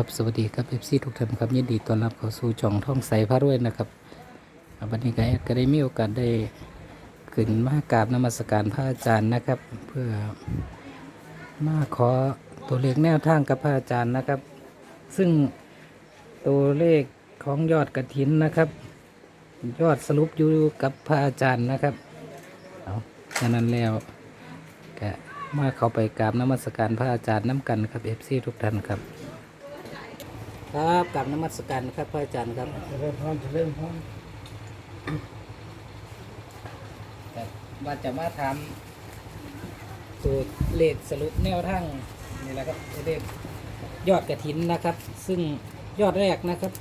ครับสวัสดีครับเอฟซีทุกท่านครับยินดีต้อนรับเข้าสู่ช่องท่องใสพระรวยนะครับวันนี้ก็แอดก็ได้มีโอกาสได้ขึ้นมากราบนมัสการพระอาจารย์นะครับ เพื่อมาขอตัวเลขแนวทางกับพระอาจารย์นะครับ ซึ่งตัวเลขของยอดกระถินนะครับ ยอดสรุปอยู่กับพระอาจารย์นะครับเอาฉะนั้นแล้วก็มาเข้าไปกราบนมัสการพระอาจารย์น้ำกันครับเอฟซีทุกท่านครับ ครับกราบนมัสการครับพระอาจารย์ครับเจริญพรเจริญพรว่าจะมาทำตัวเลขสรุปแนวทางนี่แหละครับตัวเลขยอดกระถินนะครับ ซึ่งยอดแรกนะครับ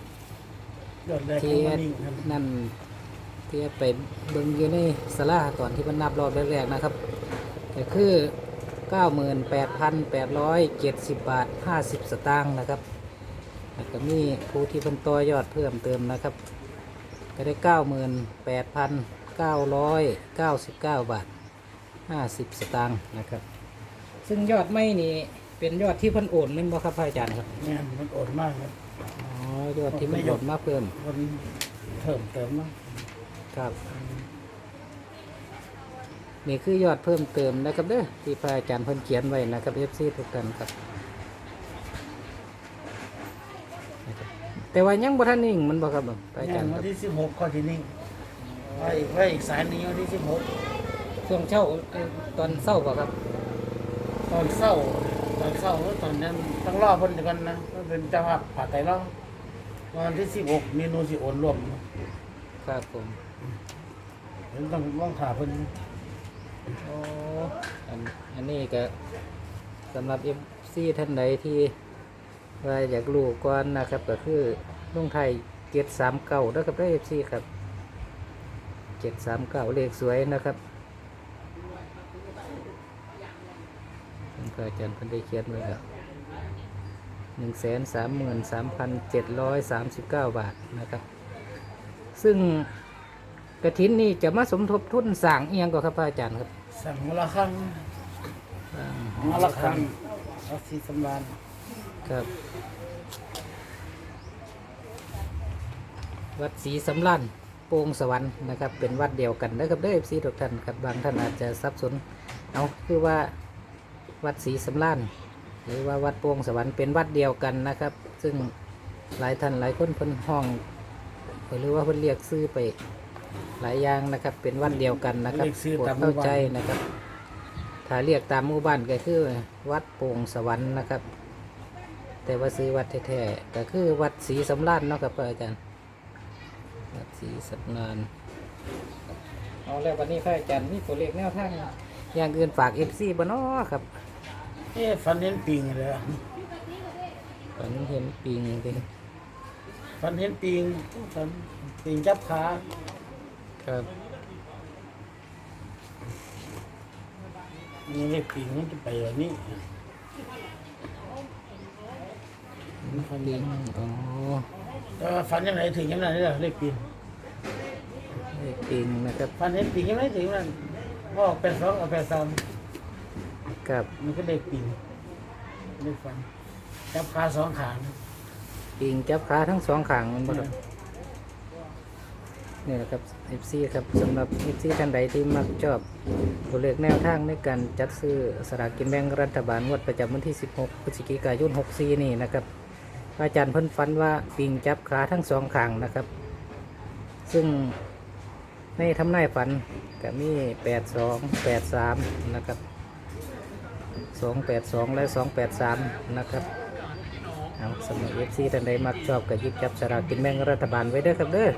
ยอดแรกขที่องมันนี่ครับนั่นที่ไปเบิ่งอยู่ในสลาก่อนที่มันนับรอบแรกๆนะครับก็คือ 98,870 บาท 50 สตางค์นะครับ แล้วก็มีผู้ที่เพิ่นต่อยอดเพิ่มเติมนะครับ ก็ได้ 98,999 บาท 50 สตางค์นะครับ ซึ่งยอดไม่นี่เป็นยอดที่เพิ่นโอนเล่นบ่ครับพระอาจารย์ครับงานมันอดมากครับอ๋อยอดที่เพิ่นโอนมาเพิ่มคนเพิ่มเติมเนาะครับ นี่คือยอดเพิ่มเติมนะครับเด้อที่พระอาจารย์เพิ่นเขียนไว้นะครับ FC ทุกท่านครับนะครับ แต่ว่ายังบ่ทันนิ่งมันบ่ครับพระอาจางารนย์ควัรันบที่สิบหกข้อที่นี่ไว้ไว้อีกสายหนึงวันที่สิบหกช่วงเช้าเอ่อตอนเช้าบ่ครับตอนเศร้าตอนเศร้าตอนนั้นต้องรอเพิ่นเดี๋ยวกันนะเพิ่นเป็นเจ้าภาพผ่าไตรเนาะวันที่สิบหกเมนูสิโอนรวมครับผมเห็นต้องต้องถ่าเพิ่นโอ้อันอันนี้ก็สำหรับ FC ท่านใดที่ ว่าอยากรู้ก่อนนะครับ ก็คือลุงไทย739นะครับได้ FC ครับ739เลขสวยนะครับท่านพระอาจารย์เพันได้เขียนไว้แล้วหนึ่งแสนสามหมื่นสามพันเจ็ดร้อยสามสิบเก้าบาทนะครับ ซึ่งกระถินนี่จะมาสมทบทุนสร้างเอียงก็ครับพระอาจารย์ครับสั่งมาละครั้งสร้างมาละครั้งรัสีสำราญ ครับวัดศรีสำรันโป่งสวรรค์นะครับ เป็นวัดเดียวกันนะครับเด้อซีทุกท่านครับบางท่านอาจจะสับสนเอาคือว่าวัดศรีสำรันหรือว่าวัดโป่งสวรรค์เป็นวัดเดียวกันนะครับ ซึ่งหลายท่านหลายคนเพิ่นห้องหรือว่าเพิ่นเรียกซื้อไปหลายอย่างนะครับ เป็นวัดเดียวกันนะครับเรียกซื้อโปรดตามหเข้ามู่บ้านใจนะครับ ถ้าเรียกตามหมู่บ้านก็คือวัดโป่งสวรรค์นะครับ แต่ว่าซื้อวัดแท้ๆก็คือวัดศรีสำราญเนาะครับอาจารย์ วัดศรีสำราญเอาแล้ววันนี้พระอาจารย์มีตัวเลขแนวทางอย่างอื่นฝากเอฟซีบ่เนาะครับเอ๊ะฟันเห็นปิงเลยอะฝันเห็นปิงเป็นฟันเห็นปิงฟันปิงจับขาครับนี่เรียกปิงมันจะไปแบบนี้ มันฟันปิเห็งนอ๋อแต่ว่าฟันยังไงถึงยังไงนี่แหละเรียกปิงเลขปิงนะครับฟันเห็นปิงยังไงถึงนั่นพ่อแปดสองกับแปดสามกับมันก็เรียกปิงเรียกฟันจับขาสองขาปิงจับขาทั้งสองข้างมันบ่ครับนี่แหละครับเอฟซีครับสำหรับเอฟซีท่านใดที่มักชอบตัวเลขแนวทางในการจัดซื้อสลากกินแบ่งรัฐบาลงวดประจำวันที่ 16พฤศจิกายน 64 นี่นะครับ อาจารย์พิ่นฝันว่าปิงจับขาทั้งสองข้างนะครับ ซึ่งในทำนายฝันก็มีแปดสองแปดสามนะครับสองแปดสองและสองแปดสามนะครับเอาสำหรับเอฟซีท่านใดมักชอบก็หยิบจับสลากกินแบ่งรัฐบาลไว้เด้อครับเด้อ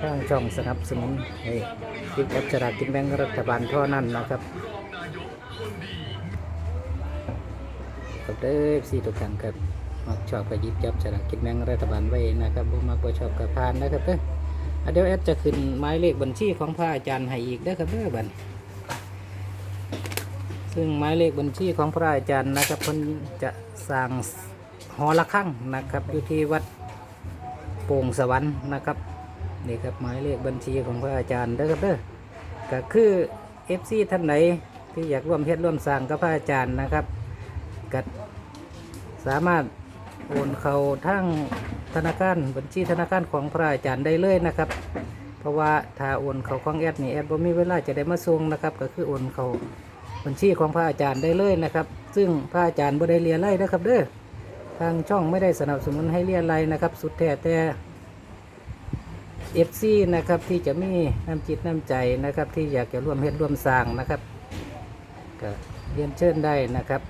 ทางช่องสนับสนุนให้ยิบจับสลากกินแบ่งรัฐบาลเท่านั้นนะครับครับเด้อเอฟซีทุกท่านครับ มักชอบก็ยิบจับสลากกินแบ่งรัฐบาลไว้นะครับบ่มักบ่ชอบก็ผ่านนะครับเด้ออะเดี๋ยวแอดจะขึ้นหมายเลขบัญชีของพระอาจารย์ให้อีกเด้ครับเด้อบัดนี้ซึ่งหมายเลขบัญชีของพระอาจารย์นะครับเพิ่นจะสร้างหอระฆังนะครับอยู่ที่วัดโป่งสวรรค์นะครับนี่ครับหมายเลขบัญชีของพระอาจารย์เด้ครับเด้อก็คือ FC ท่านไหนที่อยากร่วมเฮ็ดร่วมสร้างกับพระอาจารย์นะครับก็สามารถ โอนเข้าทั้งธนาคารบัญชีธนาคารของพระอาจารย์ได้เลยนะครับ เพราะว่าถ้าโอนเข้าของแอดนี่แอดบ่มีเวลาจะได้มาส่งนะครับ ก็คือโอนเข้าบัญชีของพระอาจารย์ได้เลยนะครับ ซึ่งพระอาจารย์บ่ได้เรียนไล่นะครับ เด้อทางช่องไม่ได้สนับสนุนให้เรียนไล่นะครับ สุดแท้แต่เอฟซีนะครับที่จะมีน้ำจิตน้ำใจนะครับ ที่อยากจะร่วมเฮ็ดร่วมสร้างนะครับก็เรียนเชิญได้นะครับ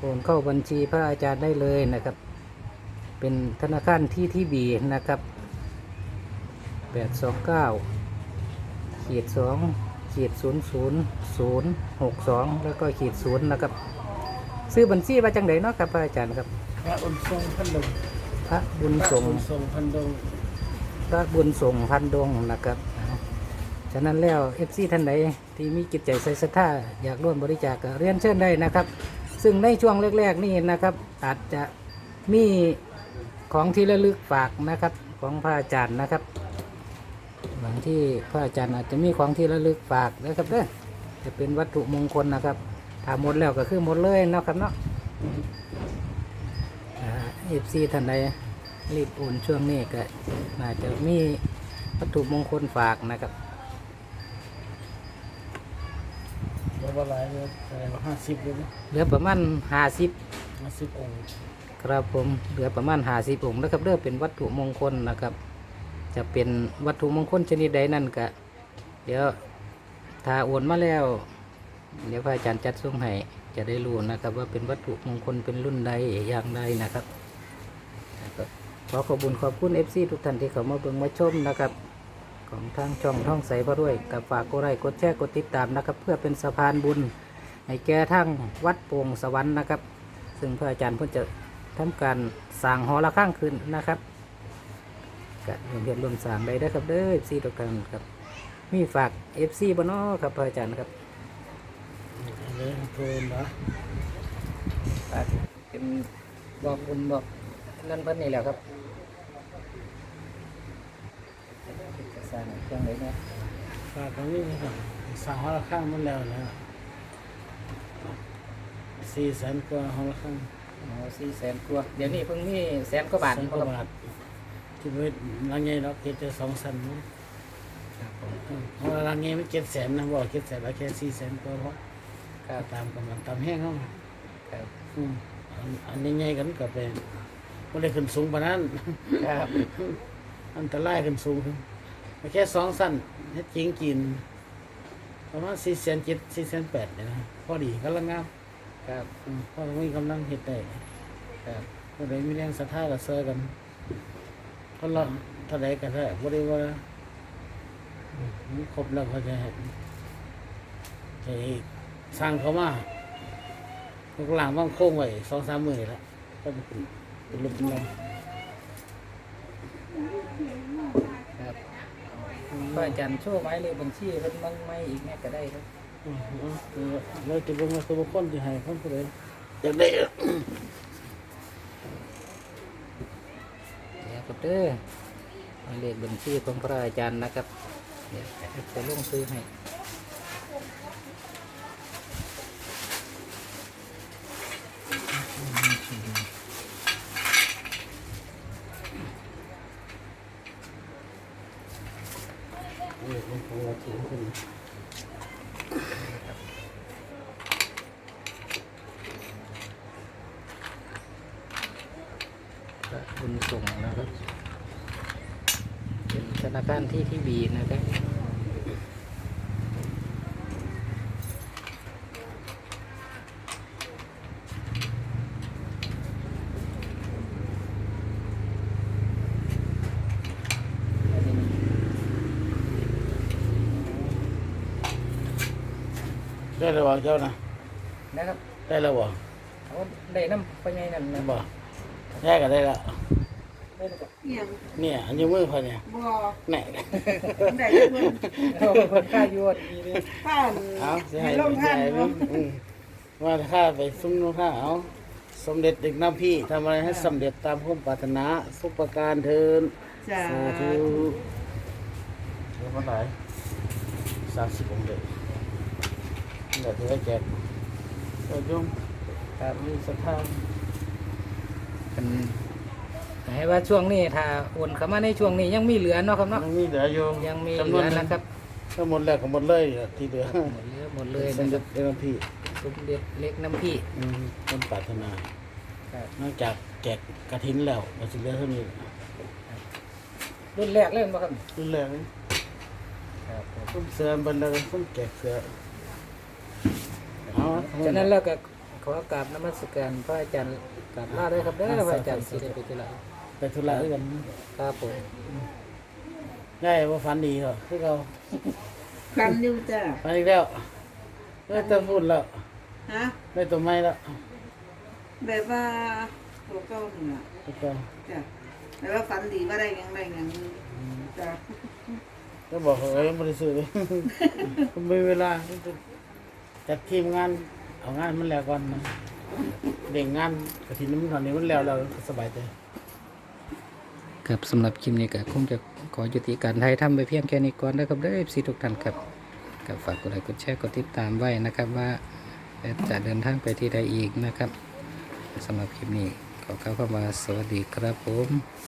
โอนเข้าบัญชีพระอาจารย์ได้เลยนะครับ เป็นธนาคารที่ที่บีนะครับแปดสองเก้าขีดสองขีดศูนย์ศูนย์ศูนย์หกสองแล้วก็ขีดศูนย์นะครับ ซื้อบัญชีมาจังไดเนาะครับพระอาจารย์ครับ พระอุณทรงพันดงพระบุญพระส่งอุณทรงพันดงพระบุญส่งพันดงนะครับฉะนั้นแล้วเอฟซีท่านใดที่มีจิตใจใส่ศรัทธาอยากร่วมบริจาคก็เรียนเชิญได้นะครับ ซึ่งในช่วงแรก ๆ นี่นะครับ อาจจะมีของที่ระลึกฝากนะครับของพระอาจารย์นะครับบางที่พระอาจารย์อาจจะมีของที่ระลึกฝากนะครับเด้อจะเป็นวัตถุมงคลนะครับถ้าหมดแล้วก็คือหมดเลยนะครับเนาะเอฟซีท่านใดรีบโอนช่วงนี้ก็น่าจะมีวัตถุมงคลฝากนะครับ เดี๋ยวว่าหลายเลยอะไรว่าห้าสิบเลยนะเหลือประมาณห้าสิบห้าสิบองค์ครับผมเหลือประมาณห้าสิบองค์นะครับเด้อเป็นวัตถุมงคลนะครับ จะเป็นวัตถุมงคลชนิดใดนั่นก็เดี๋ยวถ้าโอนมาแล้ว เดี๋ยวพระอาจารย์จัดส่งให้จะได้รู้นะครับ ว่าเป็นวัตถุมงคลเป็นรุ่นใดอย่างใดนะครับนะครับขอขอบคุญขอบคุณเอฟซีทุกท่านที่เข้ามาเบิ่งมาชมนะครับ ของทางช่องท่องใสพระรวยกับฝากกดไลค์กดแชร์กดติดตามนะครับ เพื่อเป็นสะพานบุญให้แก่ทั้งวัดโป่งสวรรค์นะครับ ซึ่งพระอาจารย์เพิ่นจะทำการสร้างหอระฆังขึ้นนะครับก็รวมเรียนรวมสร้างได้เด้ครับเด้อ FC ทุกท่านครับ มีฝาก FC บ่เนาะครับพระอาจารย์ครับอันนี้โทนนะฝากเป็นบอกบุญบอกนั่นเพิ่นนี่แหละครับ จะสร้างเครื่องไหนเนี่ยฝากตรงนี้นะครับสร้างหอระฆังมันแล้วนะสี่แสนกว่าหอระฆังอ๋อสี่แสนกว่าเดี๋ยวนี้เพิ่งมีแสนกว่าบาทแสนกว่าบาทที่เวทรังเงี้ยเราเก็บจะสองแสนนะครับผมเพราะว่ารังเงี้ยมันเจ็ดแสนนะบอกเจ็ดแสนแล้วแค่สี่แสนกว่าเพราะครับตามกำลังตามแห้งเขาครับอืมอันอันนี้ไงกันกับเป็นไม่ได้ขึ้นสูงปานนั้นครับอันตรายขึ้นสูงขึ้น แค่สองสั้นเฮ็ดจริงกิน ประมาณสี่แสนเจ็ดสี่แสนแปดเนี่ยนะพอดีกำลังงามครับอืมพอมีกำลังเฮ็ดได้ครับก็เลยมีแรงศรัทธากับเซอร์กันคนละเท่าใดกันได้บ่ได้ว่ามันครบแล้วเขาจะให้จะสร้างเขามาลูกหลังว่างโค้งไว้สองสามหมือนี่ละก็เป็นเป็นรูปเป็นร่าง ครับ พระอาจารย์โชว์ไม้เลยบัญชีเพิ่นมั่งไม่อีกแม่ก็ได้ครับอืมเอาคือเราจะเบิ่งว่าตัวคนที่ให้คนผู้ใดอยากได้เดี๋ยวครับเด้อหมายเลขบัญชีของพระอาจารย์นะครับ เดี๋ยวจะลงซื้อให้ เด็กมันของเราเฉียงขึ้นบุญส่งนะครับ เป็นธนาคารที่ที่บีนะครับ ได้แล้วบ่เจ้านะนะครับได้แล้วบ่เอาได้น้ำไปไงนั่นได้นะบ่ได้ก็ได้แล้วได้นะครับเอียงเนี่ยอันนี้มือพอเนี่ยบ่แหน่ได้เพิ่นเอาเพิ่นค่ายวดดีเลยท่านเอาสิให้ให้ลงสิท่านให้บ่อืมว่าข้าไปซุ้มลงท่าเอาสมเด็จเด็กน้ำพี่ทำอะไรให้สำเร็จตามความปรารถนาสุขประการเทิน จ้า สาธุเดี๋ยวมาไหนสามสิบองค์เด็ก เดี๋ยวจะแจกโอ้ยยงครับมีสถานเป็นให้ว่าช่วงนี้ถ้าโอนเข้ามาในช่วงนี้ยังมีเหลือเนาะครับเนาะยังมีเหลืออยู่ยังมีจำเหนลืวนอหนึ่งนะครับก็หมดแล้วก็หมดเลยอะที่เหลือหมดเหลือหมดเลยสมนะคเด็รับจเจ้าหน้าที่สมเด็จเล็กน้ำพี่อืมต้นปรารถนาครับนอกจากแจกกระถินแล้วก็สิเหลือเท่านี้รุ่นแรกเล่นบ่ครับรุ่นแรกนี่ครับผมต้นเสือบันเลยต้นแจกเสือเอา ฉะนั้นแล้วก็ขอกราบนมัสการพระอาจารย์กราบลาด้วยครับเด้อพระอาจารย์สิได้ไปที่ละไปธุระด้วยกันครับผมได้ว่าฝันดีเหรอที่เราฟันอยู่จ้ะฝันอีกแล้วได้ตัวพูดแล้วฮะได้ตัวไม้แล้วแบบว่าตัวเก้าหนึ่งอะแล้วก็จ้ะแบบว่าฟันดีว่าได้หยังได้หยังจ้ะก็บอกเขาว่ายังไม่ได้ซื้อเลยผมมีเวลาจัดทีมงาน เอางานมันแล้วก่อนนะเด่งงานกระถินมันตอนนี้มันแล้วเราสบายใจครับสำหรับคลิปนี้ก็คงจะขอยุติการไทยทำไปเพียงแค่นี้ก่อนนะครับเด้อ FC ทุกท่านครับก็ฝากกดไลค์กดแชร์กดติดตามไว้นะครับว่าจะเดินทางไปที่ใดอีกนะครับสำหรับคลิปนี้ขอกล่าวคำว่าสวัสดีครับผม